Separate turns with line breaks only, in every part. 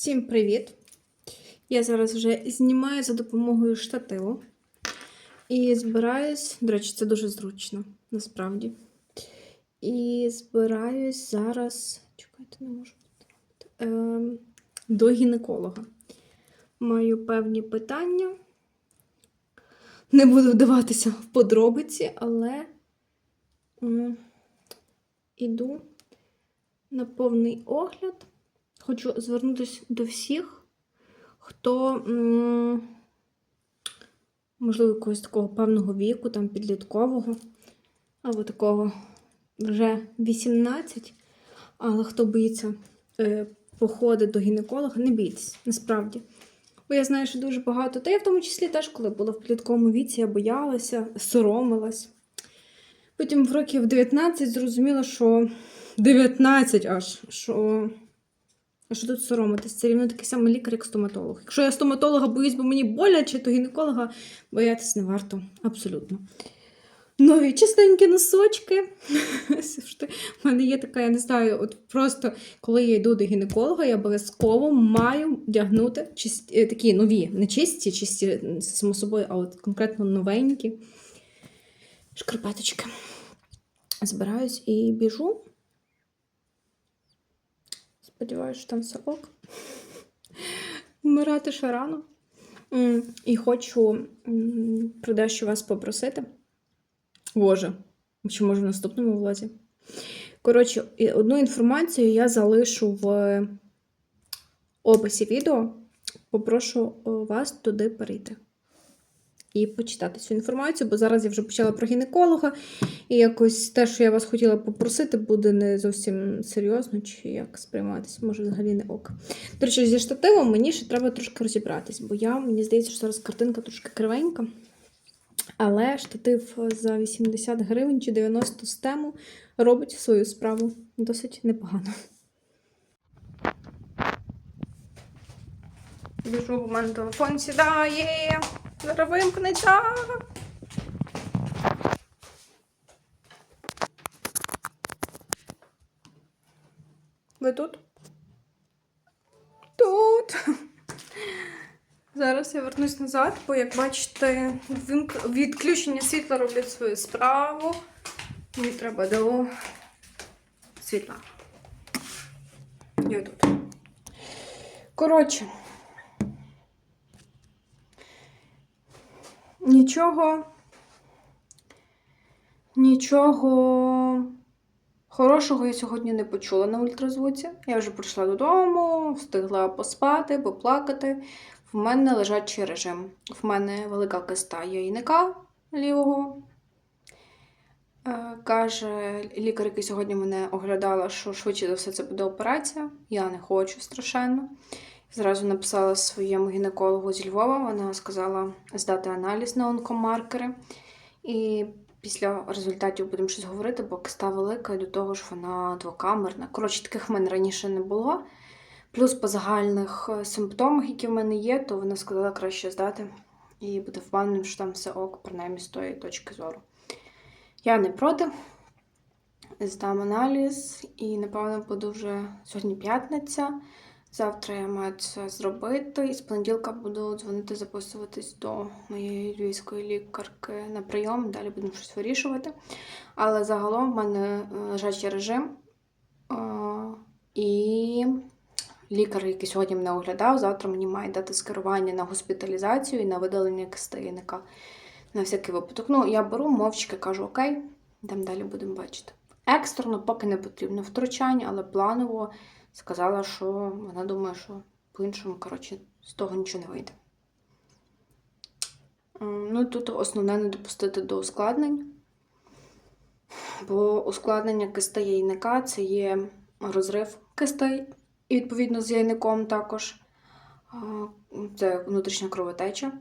Всім привіт! Я зараз вже знімаю за допомогою штативу. І збираюсь, до речі, це дуже зручно, насправді. І збираюсь зараз. Чекайте, не можу. Ем, до гінеколога. Маю певні питання. Не буду вдаватися в подробиці, але іду на повний огляд. Хочу звернутися до всіх, хто, можливо, якогось такого певного віку, там підліткового, або такого вже 18, але хто боїться е, походи до гінеколога, не бійтесь, насправді. Бо я знаю, що дуже багато, та я в тому числі теж, коли була в підлітковому віці, я боялася, соромилась. Потім в років 19 зрозуміла, що 19 аж, що а що тут соромитись? Це рівно такий самий лікар, як стоматолог. Якщо я стоматолога боюсь, бо мені боляче, то гінеколога боятись не варто. Абсолютно. Нові чистенькі носочки. В мене є така, я не знаю, от просто коли я йду до гінеколога, я обов'язково маю вдягнути чисті, е, такі нові, не чисті, чисті, само собою, а от конкретно новенькі шкарпеточки. Збираюсь і біжу. Сподіваюся, що там все ок. Вмирати ще рано. І хочу про дещо вас попросити. Боже, чи може в наступному влозі. Коротше, одну інформацію я залишу в описі відео. Попрошу е, вас туди перейти і почитати цю інформацію, бо зараз я вже почала про гінеколога, і якось те, що я вас хотіла попросити, буде не зовсім серйозно, чи як сприйматися, може взагалі не ок. До речі, зі штативом мені ще треба трошки розібратись, бо я, мені здається, що зараз картинка трошки кривенька. Але штатив за 80 гривень чи 90 з тему робить свою справу досить непогано. Біжу, у мене телефон сідає. Зараз вимкнеться. Ви тут? Тут. Зараз я вернусь назад, бо, як бачите, відключення світла роблять свою справу. Мені треба до світла. Я тут. Коротше. Нічого. Нічого хорошого я сьогодні не почула на ультразвуці. Я вже прийшла додому, встигла поспати, поплакати. В мене лежачий режим. В мене велика киста яйника лівого. Е, Каже лікар, який сьогодні мене оглядала, що швидше за все це буде операція. Я не хочу страшенно. Зразу написала своєму гінекологу зі Львова. Вона сказала здати аналіз на онкомаркери. І після результатів будемо щось говорити, бо киста велика, і до того ж вона двокамерна. Коротше, таких в мене раніше не було. Плюс по загальних е, симптомах, які в мене є, то вона сказала краще здати і бути впевненим, що там все ок, принаймні з тої точки зору. Я не проти. Здам аналіз і, напевно, буду вже сьогодні п'ятниця. Завтра я маю це зробити, і з понеділка буду дзвонити, записуватись до моєї львівської лікарки на прийом. Далі будемо щось вирішувати. Але загалом в мене е, лежачий режим. е, І лікар, який сьогодні мене оглядав, завтра мені має дати скерування на госпіталізацію і на видалення кистинника. На всякий випадок. Ну, я беру мовчки, кажу, окей, там далі будемо бачити. Екстрено, поки не потрібно втручання, але планово сказала, що вона думає, що по-іншому, коротше, з того нічого не вийде. Ну, тут основне не допустити до ускладнень. Бо ускладнення кистей яйника це є розрив кистей, і відповідно з яйником також. Це внутрішня кровотеча.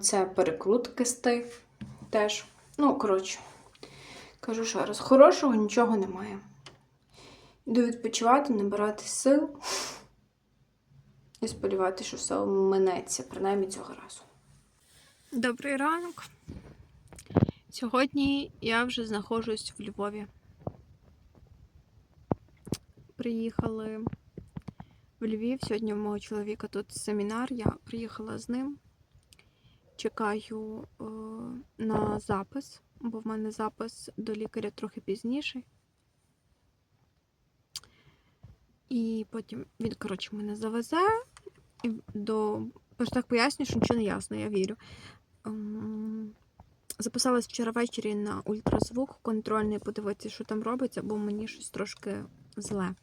Це перекрут кистей теж. Ну, коротше, кажу ще раз, хорошого нічого немає. Йду відпочивати, набирати сил і сподіватися, що все минеться, принаймні цього разу. Добрий ранок. Сьогодні я вже знаходжусь в Львові. Приїхали в Львів. Сьогодні в мого чоловіка тут семінар. Я приїхала з ним. Чекаю е, на запис, бо в мене запис до лікаря трохи пізніше. І потім він, коротше, мене завезе до. Ось так поясню, що нічого не ясно, я вірю. Ем, Записалась вчора ввечері на ультразвук контрольний, подивитися, що там робиться, бо мені щось трошки зле.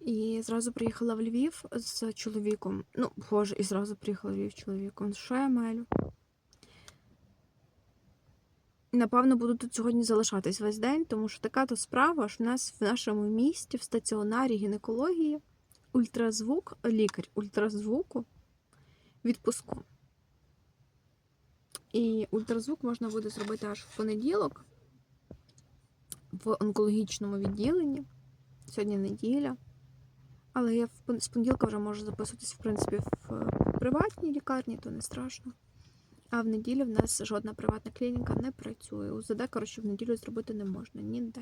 І зразу приїхала в Львів з чоловіком. Ну, боже, і зразу приїхала в Львів з чоловіком. Що я мелю? Напевно, буду тут сьогодні залишатись весь день, тому що така то справа, що в нас в нашому місті, в стаціонарі гінекології, ультразвук, лікар ультразвуку відпуску. І ультразвук можна буде зробити аж в понеділок в онкологічному відділенні. Сьогодні неділя. Але я з понеділка вже можу записуватись, в принципі, в е, приватній лікарні, то не страшно. А в неділю в нас жодна приватна клініка не працює. УЗД, коротше, в неділю зробити не можна ніде.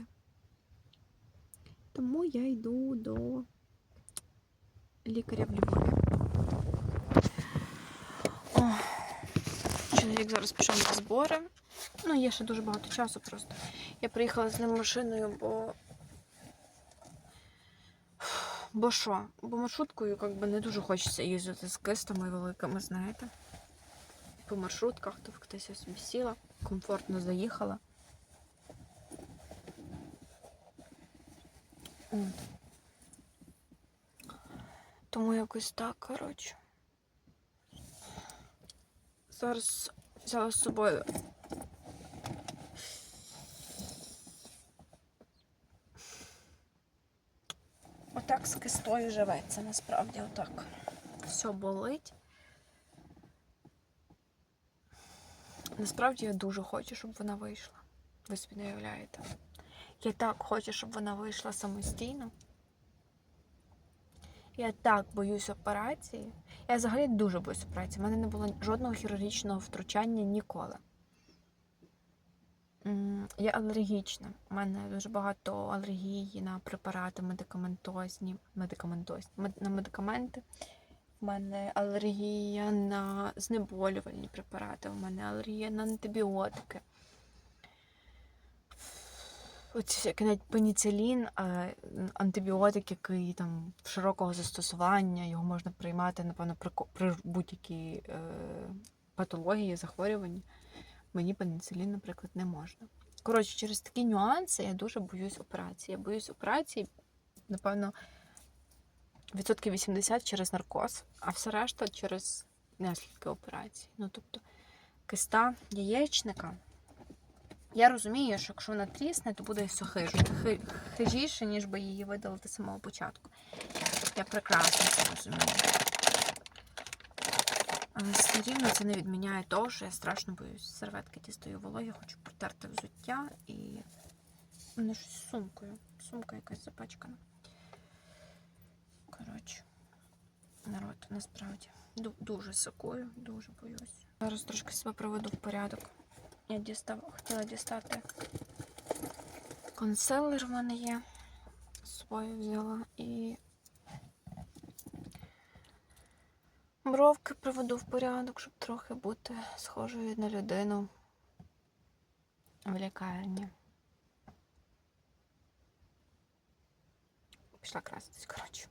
Тому я йду до лікаря в Львові. Чоловік зараз пішов на збори. Ну, є ще дуже багато часу просто. Я приїхала з ним машиною, бо. Бо що? Бо маршруткою як би, не дуже хочеться їздити з кистами великими, знаєте. По маршрутках, то хтось собі сіла, комфортно заїхала. Тому якось так, коротше. Зараз взяла з собою. Отак з кистою живеться, насправді, отак. Все болить. Насправді я дуже хочу, щоб вона вийшла. Ви собі не уявляєте. Я так хочу, щоб вона вийшла самостійно. Я так боюсь операції. Я взагалі дуже боюсь операції. У мене не було жодного хірургічного втручання ніколи. Я алергічна. У мене дуже багато алергії на препарати медикаментозні, медикаментозні, на медикаменти. У мене алергія на знеболювальні препарати, у мене алергія на антибіотики. Оці навіть пеніцилін, антибіотик, який там широкого застосування, його можна приймати, напевно, при будь-якій е, патології, захворюванні. Мені пеніцилін, наприклад, не можна. Коротше, через такі нюанси я дуже боюсь операції. Я боюсь операції, напевно, відсотків 80 через наркоз, а все решта через наслідки операції. Ну, тобто, киста яєчника. Я розумію, що якщо вона трісне, то буде все. Хижіше, ніж би її видалити з самого початку. Я прекрасно це розумію. Але все рівно це не відміняє того, що я страшно боюсь. Серветки дістаю вологі, хочу протерти взуття і. Мене щось з сумкою. Сумка якась запачкана. Коротше, народ, насправді. Дуже сакую, дуже боюсь. Зараз трошки себе приведу в порядок. Я дістав, хотіла дістати консилер в мене є. З собою взяла і бровки приведу в порядок, щоб трохи бути схожою на людину в лікарні. Пішла краситись, коротше.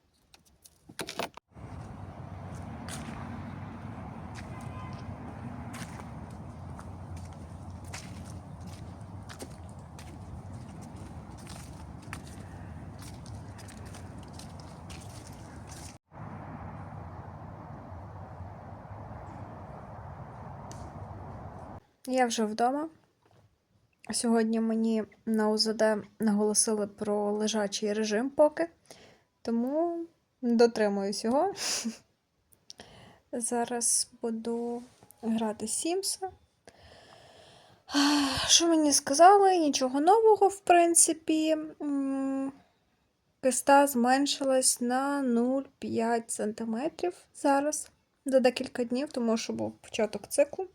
Я вже вдома. Сьогодні мені на УЗД наголосили про лежачий режим поки, тому дотримуюсь його. Зараз буду грати Сімса. Що мені сказали? Нічого нового, в принципі. Киста зменшилась на 0,5 см зараз за декілька днів, тому що був початок циклу.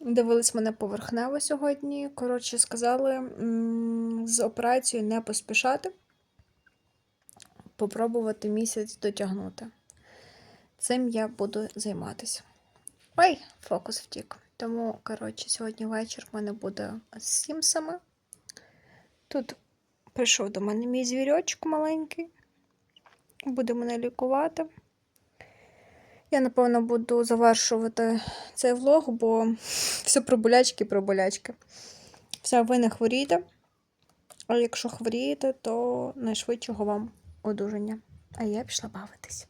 Дивились мене поверхнево сьогодні. Коротше, сказали з операцією не поспішати. Попробувати місяць дотягнути. Цим я буду займатися. Ой, фокус втік. Тому, коротше, сьогодні вечір в мене буде з сімсами. Тут прийшов до мене мій звірочок маленький. Буде мене лікувати. Я, напевно, буду завершувати цей влог, бо все про болячки про болячки. Все, ви не хворієте. А якщо хворієте, то найшвидшого вам одужання. А я пішла бавитись.